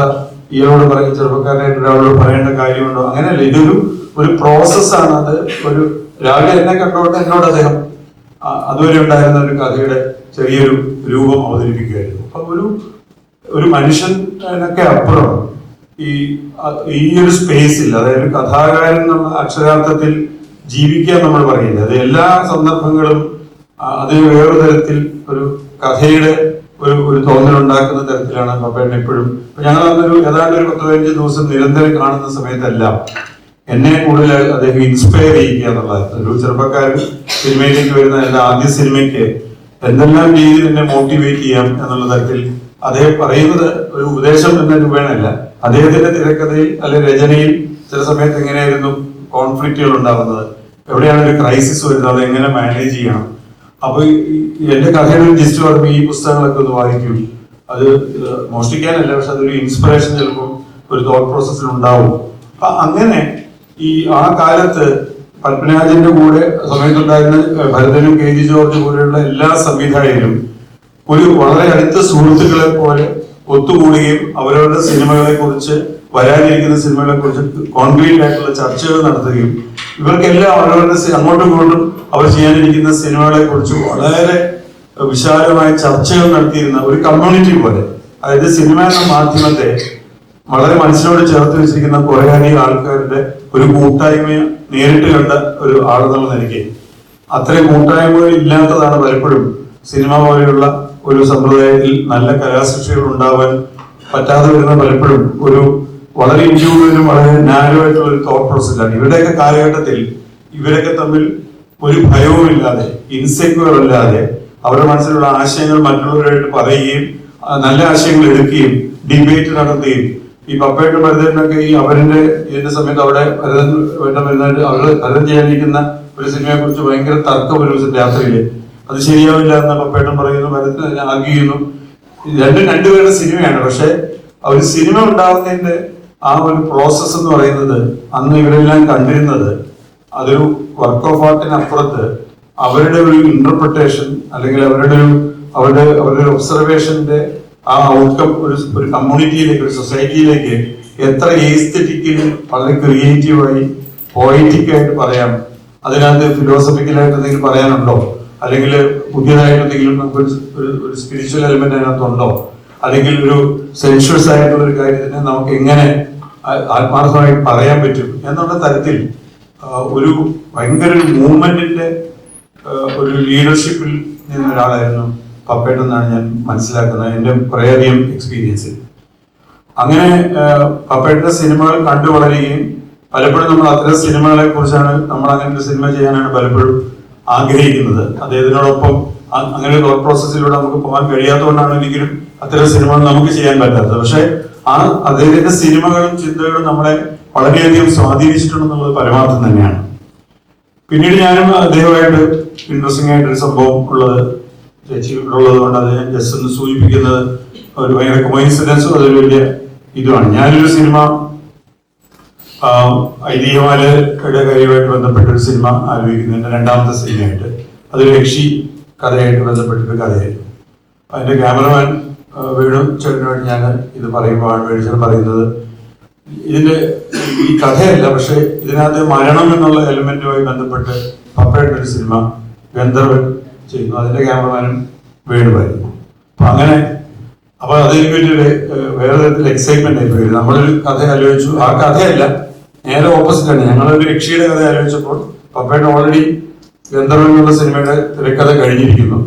ഇയാളോട് പറയും ചെറുപ്പക്കാരനായിട്ട് ഒരാളോട് പറയേണ്ട കാര്യമുണ്ടോ? അങ്ങനെയല്ല ഇതൊരു ഒരു പ്രോസസ്സാണ് അത് ഒരു രാവിലെ എന്നെ കണ്ടോണ്ട് എന്നോട് അദ്ദേഹം അതുവരെ ഉണ്ടായിരുന്ന ഒരു കഥയുടെ ചെറിയൊരു രൂപം അവതരിപ്പിക്കുകയായിരുന്നു. അപ്പൊ ഒരു ഒരു മനുഷ്യനൊക്കെ അപ്പുറം ഈ ഈ ഒരു സ്പേസിൽ അതായത് കഥാകാരൻ എന്ന അക്ഷരാർത്ഥത്തിൽ ജീവിക്കാൻ നമ്മൾ പറയുന്നത് അത് എല്ലാ സന്ദർഭങ്ങളും അത് വേറൊരു തരത്തിൽ ഒരു കഥയുടെ ഒരു ഒരു തോന്നലുണ്ടാക്കുന്ന തരത്തിലാണ് പപ്പേട്ടൻ എപ്പോഴും. ഞങ്ങൾ അന്നൊരു ഏതാണ്ട് ഒരു പത്ത് പതിനഞ്ച് ദിവസം നിരന്തരം കാണുന്ന സമയത്തെല്ലാം. എന്നെ കൂടുതൽ അദ്ദേഹം ഇൻസ്പയർ ചെയ്യുക എന്നുള്ളത് ഒരു ചെറുപ്പക്കാരൻ സിനിമയിലേക്ക് വരുന്ന എന്റെ ആദ്യ സിനിമയ്ക്ക് എന്തെല്ലാം രീതിയിൽ എന്നെ മോട്ടിവേറ്റ് ചെയ്യാം എന്നുള്ള തരത്തിൽ അദ്ദേഹം പറയുന്നത് ഒരു ഉപദേശം എന്ന രൂപേണല്ല അദ്ദേഹത്തിന്റെ തിരക്കഥയിൽ അല്ലെ രചനയിൽ ചില സമയത്ത് എങ്ങനെയായിരുന്നു കോൺഫ്ലിക്റ്റുകൾ ഉണ്ടാകുന്നത് എവിടെയാണ് ഒരു ക്രൈസിസ് വരുന്നത്? അത് എങ്ങനെ മാനേജ് ചെയ്യണം? അപ്പൊ ഈ- ഈ എന്റെ കഥയുടെ ഒരു പറഞ്ഞു ഈ പുസ്തകങ്ങളൊക്കെ ഒന്ന് വായിക്കും. അത് മോഷ്ടിക്കാനല്ല പക്ഷെ അതൊരു ഇൻസ്പിറേഷൻ ചിലപ്പോൾ ഒരു തോട്ട് പ്രോസസ്സിൽ ഉണ്ടാവും. അങ്ങനെ ഈ ആ കാലത്ത് പത്മരാജന്റെ കൂടെ സമയത്തുണ്ടായിരുന്ന ഭരതനും കെ ജി ജോർജ് പോലെയുള്ള എല്ലാ സംവിധായകരും ഒരു വളരെ അടുത്ത സുഹൃത്തുക്കളെ പോലെ ഒത്തുകൂടുകയും അവരവരുടെ സിനിമകളെ കുറിച്ച് വരാനിരിക്കുന്ന സിനിമകളെ കുറിച്ച് കോൺക്രീറ്റ് ആയിട്ടുള്ള ചർച്ചകൾ നടത്തുകയും ഇവർക്കെല്ലാം അവരവരുടെ അങ്ങോട്ടും ഇങ്ങോട്ടും അവർ ചെയ്യാനിരിക്കുന്ന സിനിമകളെ കുറിച്ച് വളരെ വിശാലമായ ചർച്ചകൾ നടത്തിയിരുന്ന ഒരു കമ്മ്യൂണിറ്റി പോലെ. അതായത് സിനിമ എന്ന മാധ്യമത്തെ വളരെ മനസ്സിനോട് ചേർത്ത് വെച്ചിരിക്കുന്ന കുറേ അധികം ആൾക്കാരുടെ ഒരു കൂട്ടായ്മയെ നേരിട്ട് കണ്ട ഒരു ആളെന്നുള്ള നിലയ്ക്ക്. അത്രയും കൂട്ടായ്മകൾ ഇല്ലാത്തതാണ് പലപ്പോഴും സിനിമ പോലെയുള്ള ഒരു സമ്പ്രദായത്തിൽ നല്ല കലാസൃഷ്ടികൾ ഉണ്ടാവാൻ പറ്റാതെ വരുന്ന പലപ്പോഴും ഒരു വളരെ ഇൻഡിവിജ്വലും വളരെ നാരോ ആയിട്ടുള്ള ഒരു തോട്ട് പ്രോസസ്സാണ് ഇവരുടെയൊക്കെ കാലഘട്ടത്തിൽ ഇവരൊക്കെ തമ്മിൽ ഒരു ഭയവും ഇല്ലാതെ ഇൻസെക്യൂർ അല്ലാതെ അവരുടെ മനസ്സിലുള്ള ആശയങ്ങൾ മറ്റുള്ളവരായിട്ട് പറയുകയും നല്ല ആശയങ്ങൾ എടുക്കുകയും ഡിബേറ്റ് നടത്തുകയും ഈ പപ്പയുടെ ഭരതനൊക്കെ ഈ അവരുടെ ഇതിന്റെ സമയത്ത് അവിടെ ഭരതൻ വേണ്ട വരുന്നതായിട്ട് അവർ ചെയ്യാനിരിക്കുന്ന ഒരു സിനിമയെ കുറിച്ച് ഭയങ്കര തർക്കം ഒരു ദിവസം രാത്രിയിൽ അത് ശരിയാവില്ല എന്ന് പപ്പേട്ടൻ പറയുന്നു ഭരതൻ ആർഗ്യ ചെയ്യുന്നു. ഇത് രണ്ടും രണ്ടുപേരുടെ സിനിമയാണ്. പക്ഷെ ആ ഒരു സിനിമ ഉണ്ടാകുന്നതിന്റെ ആ ഒരു പ്രോസസ്സ് എന്ന് പറയുന്നത് അന്ന് ഇവരെല്ലാം കണ്ടിരുന്നത് അതൊരു വർക്ക് ഓഫ് ആർട്ടിന് അപ്പുറത്ത് അവരുടെ ഒരു ഇന്റർപ്രിട്ടേഷൻ അല്ലെങ്കിൽ അവരുടെ ഒരു അവരുടെ അവരുടെ ഒരു ഒബ്സർവേഷന്റെ ആ ഔട്ട്കം ഒരു ഒരു കമ്മ്യൂണിറ്റിയിലേക്ക് ഒരു സൊസൈറ്റിയിലേക്ക് എത്ര ഏസ്തെറ്റിക്കലി വളരെ ക്രിയേറ്റീവായി പോയിറ്റിക്കായിട്ട് പറയാം. അതിനകത്ത് ഫിലോസഫിക്കലായിട്ട് എന്തെങ്കിലും പറയാനുണ്ടോ? അല്ലെങ്കിൽ പുതിയതായിട്ട് എന്തെങ്കിലും നമുക്ക് ഒരു- സ്പിരിച്വൽ എലിമെന്റ് അതിനകത്തുണ്ടോ? അല്ലെങ്കിൽ ഒരു സെൻഷ്വസ് ആയിട്ടുള്ള ഒരു കാര്യത്തിന് നമുക്ക് എങ്ങനെ ആത്മാർത്ഥമായി പറയാൻ പറ്റും എന്നുള്ള തരത്തിൽ ഒരു ഭയങ്കര ഒരു മൂവ്മെന്റിന്റെ ഒരു ലീഡർഷിപ്പിൽ നിന്ന ഒരാളായിരുന്നു പപ്പേട്ട് എന്നാണ് ഞാൻ മനസ്സിലാക്കുന്നത് എന്റെ കുറേയധികം എക്സ്പീരിയൻസ് അങ്ങനെ പപ്പേട്ടിന്റെ സിനിമകൾ കണ്ടു വളരുകയും പലപ്പോഴും നമ്മൾ അത്തരം സിനിമകളെ കുറിച്ചാണ് നമ്മൾ അങ്ങനെ ഒരു സിനിമ ചെയ്യാനാണ് പലപ്പോഴും ആഗ്രഹിക്കുന്നത്. അദ്ദേഹത്തിനോടൊപ്പം അങ്ങനെ ഒരു തോട്ട് പ്രോസസ്സിലൂടെ നമുക്ക് പോകാൻ കഴിയാത്തതുകൊണ്ടാണ് ഒരിക്കലും അത്തരം സിനിമകൾ നമുക്ക് ചെയ്യാൻ പറ്റാത്തത്. പക്ഷേ ആ അദ്ദേഹത്തിന്റെ സിനിമകളും ചിന്തകളും നമ്മളെ വളരെയധികം സ്വാധീനിച്ചിട്ടുണ്ടെന്നുള്ളത് പരമാർത്ഥം തന്നെയാണ്. പിന്നീട് ഞാനും അദ്ദേഹമായിട്ട് ഇൻട്രസ്റ്റിംഗ് ആയിട്ടൊരു സംഭവം ഉള്ളത് ഉള്ളത് കൊണ്ട് അത് ജസ്റ്റ് ഒന്ന് സൂചിപ്പിക്കുന്നത് ഒരു ഭയങ്കര കോയിൻസിഡൻസ് അതൊരു വലിയ ഇതുമാണ്. ഞാനൊരു സിനിമ ഐതിഹ്യമാലയുടെ കാര്യമായിട്ട് ബന്ധപ്പെട്ട ഒരു സിനിമ ആലോചിക്കുന്നു. എന്റെ രണ്ടാമത്തെ സിനിമയായിട്ട്. അതൊരു യക്ഷി കഥയായിട്ട് ബന്ധപ്പെട്ടൊരു കഥയായിരുന്നു. അതിന്റെ ക്യാമറമാൻ വേണു ചേട്ടനോട് ഞാൻ ഇത് പറയുമ്പോൾ വേണു ചേട്ടൻ പറയുന്നത്. ഇതിന്റെ ഈ കഥയല്ല പക്ഷെ ഇതിനകത്ത് മരണം എന്നുള്ള എലമെന്റുമായി ബന്ധപ്പെട്ട് പപ്പയുടെ ഒരു സിനിമ. ഗന്ധർവൻ ചെയ്യുന്നു. അതിന്റെ ക്യാമറമാനും വേണുമായിരുന്നു. അപ്പൊ അങ്ങനെ അപ്പോൾ അതെനിക്ക് ഒരു വേറെ തരത്തിൽ എക്സൈറ്റ്മെന്റ് ആയി പോയി. നമ്മളൊരു കഥ ആലോചിച്ചു. ആ കഥയല്ല നേരെ ഓപ്പോസിറ്റ് ആണ്. ഞങ്ങളൊരു യക്ഷിയുടെ കഥ ആലോചിച്ചപ്പോൾ പപ്പയുടെ ഓൾറെഡി ഗന്ധർവൻ സിനിമയുടെ തിരക്കഥ കഴിഞ്ഞിരിക്കുന്നു.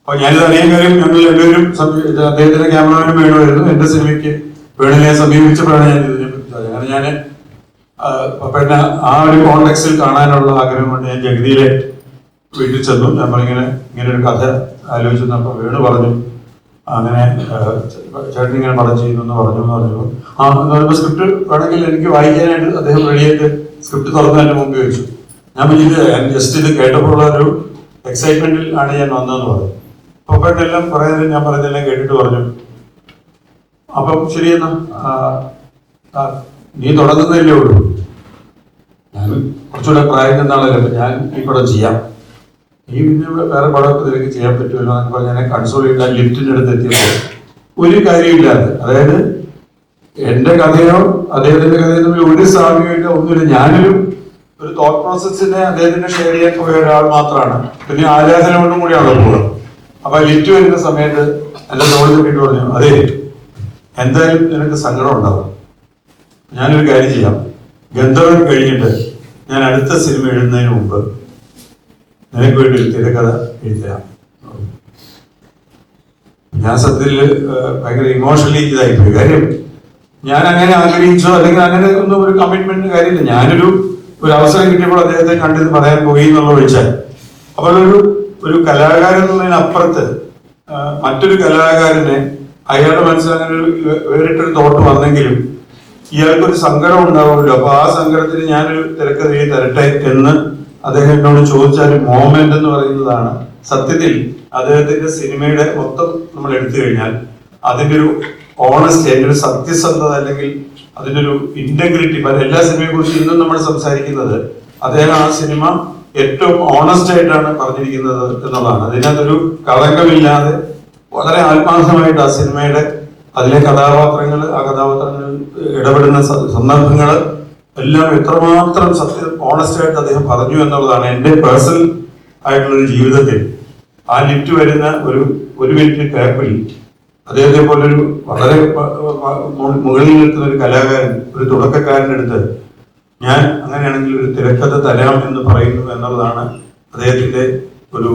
അപ്പോൾ ഞാനിത് അനേകം കാര്യം ഞങ്ങൾ രണ്ടുപേരും അദ്ദേഹത്തിന്റെ ക്യാമറമാനും വേണമായിരുന്നു. എന്റെ സിനിമയ്ക്ക് വേണുവിനെ സമീപിച്ചപ്പോഴാണ് ഞാൻ ഇതിനെ പറ്റി അങ്ങനെ ഞാൻ പപ്പയുടെ ആ ഒരു കോണ്ടെക്സിൽ കാണാനുള്ള ആഗ്രഹം കൊണ്ട് ഞാൻ ജഗതിയിലെ വീട്ടിൽ ചെന്നു. നമ്മളിങ്ങനെ ഇങ്ങനെ ഒരു കഥ ആലോചിച്ചു. അപ്പൊ വീട് പറഞ്ഞു. അങ്ങനെ ചേട്ടൻ ഇങ്ങനെ പടം ചെയ്യുന്നു എന്ന് പറഞ്ഞു എന്ന് പറഞ്ഞു. ആ എന്ന് പറയുമ്പോൾ സ്ക്രിപ്റ്റ് വേണമെങ്കിൽ എനിക്ക് വായിക്കാനായിട്ട് അദ്ദേഹം റെഡിയായിട്ട് സ്ക്രിപ്റ്റ് തുറന്ന് എന്റെ മുമ്പിൽ വെച്ചു. ഞാൻ ഇത് ജസ്റ്റ് ഇത് കേട്ടപ്പോഴുള്ള ഒരു എക്സൈറ്റ്മെന്റിൽ ആണ് ഞാൻ വന്നതെന്ന് പറഞ്ഞു. അപ്പോൾ കുറെ നേരം ഞാൻ പറയുന്നതെല്ലാം കേട്ടിട്ട് പറഞ്ഞു. അപ്പം ശരിയെന്നാ നീ തുടങ്ങുന്നതല്ലേ ഉള്ളൂ. ഞാൻ കുറച്ചുകൂടെ പ്രായം എന്നാണല്ലോ ഞാൻ ഈ പടം ചെയ്യാം. ഈ വേറെ പടമൊക്കെ നിനക്ക് ചെയ്യാൻ പറ്റുമല്ലോ എന്നൊക്കെ പറഞ്ഞാൽ കൺസോൾ ചെയ്ത ലിഫ്റ്റിന്റെ അടുത്ത് എത്തിയപ്പോൾ ഒരു കാര്യമില്ലാതെ അതായത് എന്റെ കഥയോ അദ്ദേഹത്തിന്റെ കഥയോ തമ്മിൽ ഒരു സാമ്യമില്ല ഒന്നുമില്ല. ഞാനൊരു ഒരു തോട്ട് പ്രോസസ്സിനെ അദ്ദേഹത്തിന്റെ ഷെയർ ചെയ്യാൻ പോയ ഒരാൾ മാത്രമാണ് പിന്നെ ആരാധന കൊണ്ടും കൂടിയാണ് പോകുന്നത് അപ്പൊ ലിറ്റ് വരുന്ന സമയത്ത് എന്റെ തോളിൽ വീട്ട് പറഞ്ഞു അതെ എന്തായാലും നിനക്ക് സങ്കടം ഉണ്ടാവും. ഞാനൊരു കാര്യം ചെയ്യാം. ഗന്ധർവൻ കഴിഞ്ഞിട്ട് ഞാൻ അടുത്ത സിനിമ എഴുതുന്നതിന് മുമ്പ് നിനക്ക് വേണ്ടി ഒരു തിരക്കഥ എഴുതരാം ഞാൻ സത്യത്തിൽ ഭയങ്കര ഇമോഷണലി ഇതായിപ്പോയി. കാര്യം ഞാൻ അങ്ങനെ ആഗ്രഹിച്ചോ അല്ലെങ്കിൽ അങ്ങനെ ഒന്നും ഒരു കമ്മിറ്റ്മെന്റിന് കാര്യമില്ല. ഞാനൊരു ഒരു അവസരം കിട്ടിയപ്പോൾ അദ്ദേഹത്തെ കണ്ടിത് പറയാൻ പോയി എന്നുള്ള ഒഴിച്ചാൽ അപ്പോൾ ഒരു ഒരു കലാകാരൻ എന്നുള്ളതിനപ്പുറത്ത് മറ്റൊരു കലാകാരനെ അയാളുടെ മനസ്സിൽ അങ്ങനെ ഒരു വേറിട്ടൊരു തോട്ട് വന്നെങ്കിലും ഇയാൾക്കൊരു സങ്കടം ഉണ്ടാവുമല്ലോ. അപ്പൊ ആ സങ്കടത്തിന് ഞാനൊരു തിരക്കഥയെ തരട്ടെ എന്ന് അദ്ദേഹം എന്നോട് ചോദിച്ച ഒരു മോമെന്റ് എന്ന് പറയുന്നതാണ്. സത്യത്തിൽ അദ്ദേഹത്തിന്റെ സിനിമയുടെ മൊത്തം നമ്മൾ എടുത്തു കഴിഞ്ഞാൽ അതിന്റെ ഒരു ഓണസ്റ്റി അതിന്റെ ഒരു സത്യസന്ധത അല്ലെങ്കിൽ അതിന്റെ ഒരു ഇന്റഗ്രിറ്റി എല്ലാ സിനിമയെ കുറിച്ച് ഇന്നും നമ്മൾ സംസാരിക്കുന്നത് അദ്ദേഹം ആ സിനിമ ഏറ്റവും ഓണസ്റ്റ് ആയിട്ടാണ് പറഞ്ഞിരിക്കുന്നത് എന്നുള്ളതാണ്. അതിനകത്തൊരു കളങ്കമില്ലാതെ വളരെ ആത്മാർത്ഥമായിട്ട് ആ സിനിമയുടെ അതിലെ കഥാപാത്രങ്ങൾ ആ കഥാപാത്രങ്ങൾ ഇടപെടുന്ന സന്ദർഭങ്ങൾ എല്ലാം എത്രമാത്രം സത്യം ഓണസ്റ്റ് ആയിട്ട് അദ്ദേഹം പറഞ്ഞു എന്നുള്ളതാണ് എന്റെ പേഴ്സണൽ ആയിട്ടുള്ളൊരു ജീവിതത്തിൽ. ആ ലിഫ്റ്റ് വരുന്ന ഒരു ഒരു മിനിറ്റ് ക്യാപ്പിൽ അദ്ദേഹത്തെ പോലൊരു വളരെ മുകളിൽ നിൽക്കുന്ന ഒരു കലാകാരൻ ഒരു തുടക്കക്കാരന്റെ അടുത്ത് ഞാൻ അങ്ങനെയാണെങ്കിൽ ഒരു തിരക്കഥ തരാം എന്ന് പറയുന്നു എന്നുള്ളതാണ് അദ്ദേഹത്തിന്റെ ഒരു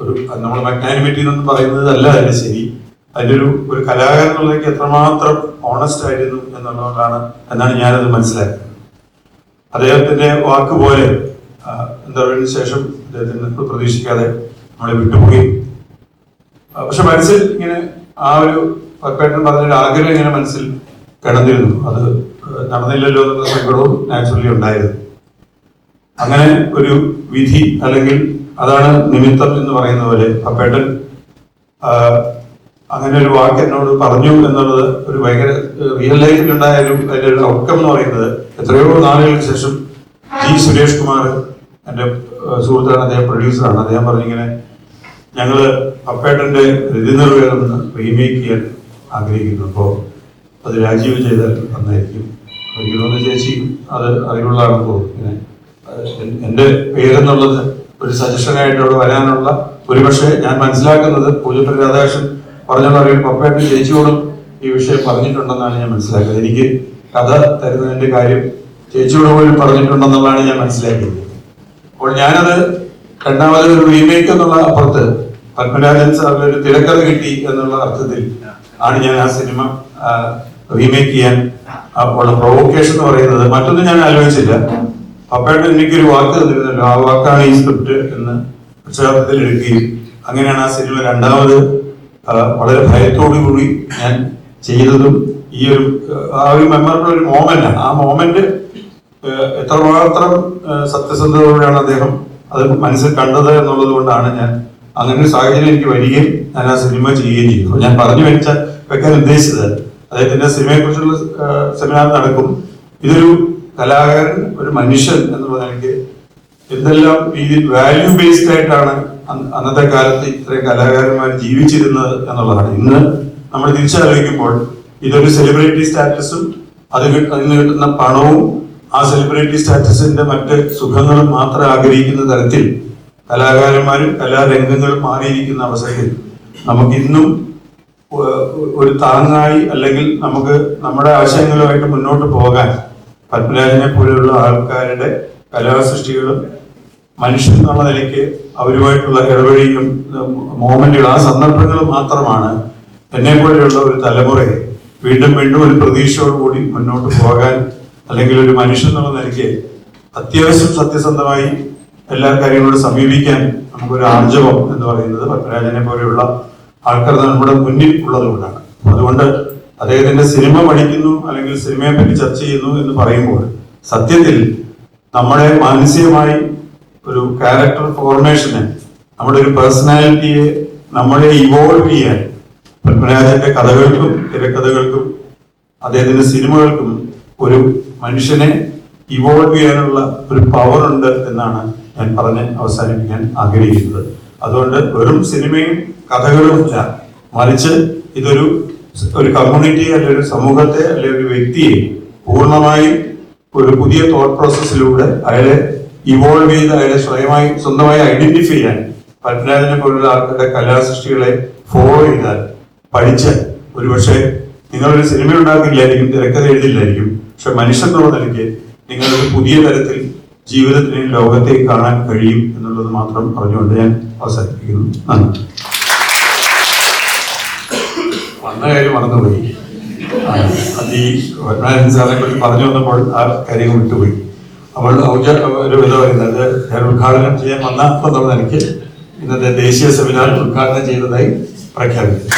ഒരു നമ്മൾ മഗ്നാനിമിറ്റി എന്ന് പറയുന്നത് അല്ല അതിന്റെ ശരി. അതിന്റെ ഒരു ഒരു കലാകാരൻ എത്രമാത്രം ഓണസ്റ്റ് ആയിരുന്നു എന്നുള്ളതാണ് എന്നാണ് ഞാനത് മനസ്സിലാക്കുന്നത്. അദ്ദേഹത്തിന്റെ വാക്ക് പോലെ പറയുക ശേഷം അദ്ദേഹത്തിന് പ്രതീക്ഷിക്കാതെ നമ്മളെ വിട്ടുപോയി. പക്ഷെ മനസ്സിൽ ഇങ്ങനെ ആ ഒരു പപ്പേട്ടൻ പറഞ്ഞൊരു ആഗ്രഹം ഇങ്ങനെ മനസ്സിൽ കിടന്നിരുന്നു. അത് നടന്നില്ലല്ലോ എന്നുള്ള സങ്കടവും നാച്ചുറലി ഉണ്ടായിരുന്നു. അങ്ങനെ ഒരു വിധി അല്ലെങ്കിൽ അതാണ് നിമിത്തം എന്ന് പറയുന്ന പോലെ പപ്പേട്ടൻ അങ്ങനെ ഒരു വാക്ക് എന്നോട് പറഞ്ഞു എന്നുള്ളത് ഒരു ഭയങ്കര റിയൽ ലൈഫിൽ ഉണ്ടായ ഒരു ഔട്ട്കം എന്ന് പറയുന്നത് എത്രയോ നാളുകൾക്ക് ശേഷം ജി സുരേഷ് കുമാർ എന്റെ സുഹൃത്താണ് അദ്ദേഹം പ്രൊഡ്യൂസറാണ് അദ്ദേഹം പറഞ്ഞിങ്ങനെ ഞങ്ങൾ അപ്പേട്ടന്റെ രതിനിർവേദം റീമേക്ക് ചെയ്യാൻ ആഗ്രഹിക്കുന്നു. അപ്പോൾ അത് രാജീവ് ചെയ്താൽ നന്നായിരിക്കും. തോന്നുന്നു ചേച്ചി അത് അറിവുള്ളതാണെന്ന് തോന്നുന്നു. എന്റെ പേരെന്നുള്ളത് ഒരു സജഷനായിട്ട് അവിടെ വരാനുള്ള ഒരുപക്ഷെ ഞാൻ മനസ്സിലാക്കുന്നത് പൂജപ്പൻ രാധാകൃഷ്ണൻ പറഞ്ഞ പറയും പപ്പയായിട്ട് ചേച്ചിയോടും ഈ വിഷയം പറഞ്ഞിട്ടുണ്ടെന്നാണ് ഞാൻ മനസ്സിലാക്കുന്നത്. എനിക്ക് കഥ തരുന്നതിന്റെ കാര്യം ചേച്ചിയോട് പോലും പറഞ്ഞിട്ടുണ്ടെന്നുള്ളതാണ് ഞാൻ മനസ്സിലാക്കിയത്. അപ്പോൾ ഞാനത് രണ്ടാമത് ഒരു റീമേക്ക് എന്നുള്ള അപ്പുറത്ത് പത്മരാജൻ സാറിന് ഒരു തിരക്കഥ കിട്ടി എന്നുള്ള അർത്ഥത്തിൽ ആണ് ഞാൻ ആ സിനിമ റീമേക്ക് ചെയ്യാൻ അപ്പോൾ പ്രൊവോക്കേഷൻ എന്ന് പറയുന്നത്. മറ്റൊന്നും ഞാൻ ആലോചിച്ചില്ല. പപ്പയുടെ എനിക്കൊരു വാക്ക് തന്നിരുന്നല്ലോ ആ വാക്കാണ് ഈ സ്ക്രിപ്റ്റ് എന്ന് പ്രക്ഷേപത്തിൽ എടുക്കുകയും അങ്ങനെയാണ് ആ സിനിമ രണ്ടാമത് വളരെ ഭയത്തോടു കൂടി ഞാൻ ചെയ്തതും ഈ ഒരു ആ ഒരു മെമ്മറബിൾ ഒരു മോമെന്റ് ആ മോമെന്റ് എത്രമാത്രം സത്യസന്ധതയോടെയാണ് അദ്ദേഹം അത് മനസ്സിൽ കണ്ടത് എന്നുള്ളത് കൊണ്ടാണ് ഞാൻ അങ്ങനെ ഒരു സാഹചര്യം എനിക്ക് വരികയും ഞാൻ ആ സിനിമ ചെയ്യുകയും ചെയ്തു. ഞാൻ പറഞ്ഞു വെച്ച വെക്കാൻ ഉദ്ദേശിച്ചത് അദ്ദേഹത്തിന്റെ സിനിമയെ കുറിച്ചുള്ള സെമിനാർ നടക്കും. ഇതൊരു കലാകാരൻ ഒരു മനുഷ്യൻ എന്നുള്ളത് എനിക്ക് എന്തെല്ലാം രീതിയിൽ വാല്യൂ ബേസ്ഡ് ആയിട്ടാണ് അന്നത്തെ കാലത്ത് ഇത്രയും കലാകാരന്മാർ ജീവിച്ചിരുന്നത് എന്നുള്ളതാണ്. ഇന്ന് നമ്മൾ തിരിച്ചറിയിക്കുമ്പോൾ ഇതൊരു സെലിബ്രിറ്റി സ്റ്റാറ്റസും അത് കിട്ടുന്ന കിട്ടുന്ന പണവും ആ സെലിബ്രിറ്റി സ്റ്റാറ്റസിന്റെ മറ്റ് സുഖങ്ങളും മാത്രം ആഗ്രഹിക്കുന്ന തരത്തിൽ കലാകാരന്മാരും കലാരംഗങ്ങളും മാറിയിരിക്കുന്ന അവസരത്തിൽ നമുക്ക് ഇന്നും ഒരു താങ്ങായി അല്ലെങ്കിൽ നമുക്ക് നമ്മുടെ ആശയങ്ങളുമായിട്ട് മുന്നോട്ട് പോകാൻ പത്മരാജനെ പോലെയുള്ള ആൾക്കാരുടെ കലാസൃഷ്ടികളും മനുഷ്യൻ എന്നുള്ള നിലയ്ക്ക് അവരുമായിട്ടുള്ള ഇടപെടിയും മോമെന്റുകൾ ആ സന്ദർഭങ്ങൾ മാത്രമാണ് എന്നെ പോലെയുള്ള ഒരു തലമുറയെ വീണ്ടും വീണ്ടും ഒരു പ്രതീക്ഷയോടുകൂടി മുന്നോട്ട് പോകാൻ അല്ലെങ്കിൽ ഒരു മനുഷ്യൻ എന്നുള്ള നിലയ്ക്ക് അത്യാവശ്യം സത്യസന്ധമായി എല്ലാ കാര്യങ്ങളോടും സമീപിക്കാൻ നമുക്കൊരു ആർജവം എന്ന് പറയുന്നത് പത്മരാജനെ പോലെയുള്ള ആൾക്കാർ നമ്മുടെ മുന്നിൽ ഉള്ളതുകൊണ്ടാണ്. അതുകൊണ്ട് അദ്ദേഹത്തിന്റെ സിനിമ പഠിക്കുന്നു അല്ലെങ്കിൽ സിനിമയെ പറ്റി ചർച്ച ചെയ്യുന്നു എന്ന് പറയുമ്പോൾ സത്യത്തിൽ നമ്മുടെ മാനസികമായി ഒരു ക്യാരക്ടർ ഫോർമേഷന് നമ്മുടെ ഒരു പേഴ്സണാലിറ്റിയെ നമ്മളെ ഇവോൾവ് ചെയ്യാൻ പത്മരാജന്റെ കഥകൾക്കും തിരക്കഥകൾക്കും അദ്ദേഹത്തിന്റെ സിനിമകൾക്കും ഒരു മനുഷ്യനെ ഇവോൾവ് ചെയ്യാനുള്ള ഒരു പവർ ഉണ്ട് എന്നാണ് ഞാൻ പറഞ്ഞ് അവസാനിപ്പിക്കാൻ ആഗ്രഹിക്കുന്നത്. അതുകൊണ്ട് വെറും സിനിമയും കഥകളും മറിച്ച് ഇതൊരു ഒരു കമ്മ്യൂണിറ്റി അല്ലെ ഒരു സമൂഹത്തെ അല്ലെ ഒരു വ്യക്തിയെ പൂർണമായും ഒരു പുതിയ തോട്ട് പ്രോസസ്സിലൂടെ അയാളെ ഇവോൾവ് ചെയ്ത് അതിനെ സ്വയമായി സ്വന്തമായി ഐഡന്റിഫൈ ചെയ്യാൻ പത്മരാജനെ പോലുള്ള ആൾക്കാരുടെ കലാസൃഷ്ടികളെ ഫോളോ ചെയ്താൽ പഠിച്ച് ഒരുപക്ഷെ നിങ്ങളൊരു സിനിമ ഉണ്ടാക്കില്ലായിരിക്കും തിരക്കഥ എഴുതില്ലായിരിക്കും പക്ഷെ മനുഷ്യൻ എന്നുള്ള നിലയ്ക്ക് നിങ്ങളൊരു പുതിയ തരത്തിൽ ജീവിതത്തിന് ലോകത്തെ കാണാൻ കഴിയും എന്നുള്ളത് മാത്രം പറഞ്ഞുകൊണ്ട് ഞാൻ അവസാനിപ്പിക്കുന്നു. നന്ദി. വന്ന കാര്യം മറന്നുപോയി. അത് ഈ പത്മനാഭൻ സാറിനെ കുറിച്ച് പറഞ്ഞു വന്നപ്പോൾ ആ കാര്യം വിട്ടുപോയി. അവൾ ഒരു പറയുന്നത്. ഞാൻ ഉദ്ഘാടനം ചെയ്യാൻ വന്ന തന്നെ എനിക്ക് ഇന്നത്തെ ദേശീയ സെമിനാർ ഉദ്ഘാടനം ചെയ്തതായി പ്രഖ്യാപിച്ചു